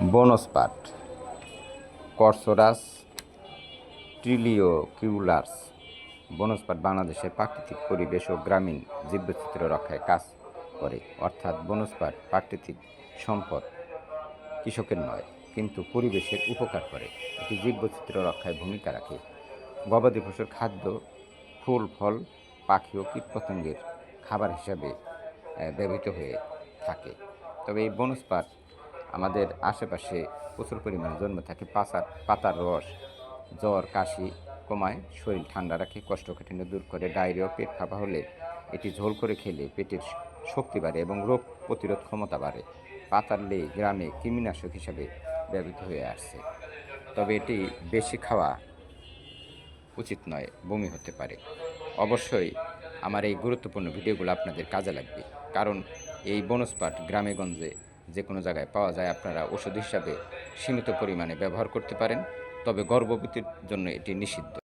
Bones পাট, কর্সোরাস, ট্রিলিওকিউলার্স বনজ পাট বাংলাদেশের প্রাকৃতিক পরিবেশ ও গ্রামীণ জীববৈচিত্র্য রক্ষায় কাজ করে। অর্থাৎ বনজ পাট প্রাকৃতিক সম্পদ কৃষকের নয়, কিন্তু পরিবেশের উপকার করে। এটি জীববৈচিত্র্য রক্ষায় ভূমিকা রাখে। গবাদি পশুর খাদ্য, ফুল, ফল, পাখি ও কীটপতঙ্গের খাবার হিসাবে ব্যবহৃত হয়ে থাকে। তবে এই বনজ পাট আমাদের আশেপাশে প্রচুর পরিমাণে জন্মে থাকে পাতার পাতার রস, জ্বর, কাশি কমায়, শরীর ঠান্ডা রাখে কোষ্ঠকাঠিন্য দূর করে, ডায়রিয়া, পেট ফাঁপা হলে এটি ঝোল করে খেলে পেটের শক্তি বাড়ে এবং রোগ প্রতিরোধ ক্ষমতা বাড়ে। পাতার লেই গ্রামে কৃমিনাশক হিসাবে ব্যবহৃত হয়ে আসছে। তবে এটি বেশি খাওয়া উচিত নয়, বমি হতে পারে। অবশ্যই আমার এই গুরুত্বপূর্ণ ভিডিওগুলো আপনাদের কাজে লাগবে। কারণ এই বোনাস পাট গ্রামে গঞ্জে যে কোনো জায়গায় পাওয়া যায়, আপনারা ওষুধ হিসাবে সীমিত পরিমাণে ব্যবহার করতে পারেন। তবে গর্ভবতীর জন্য এটি নিষিদ্ধ।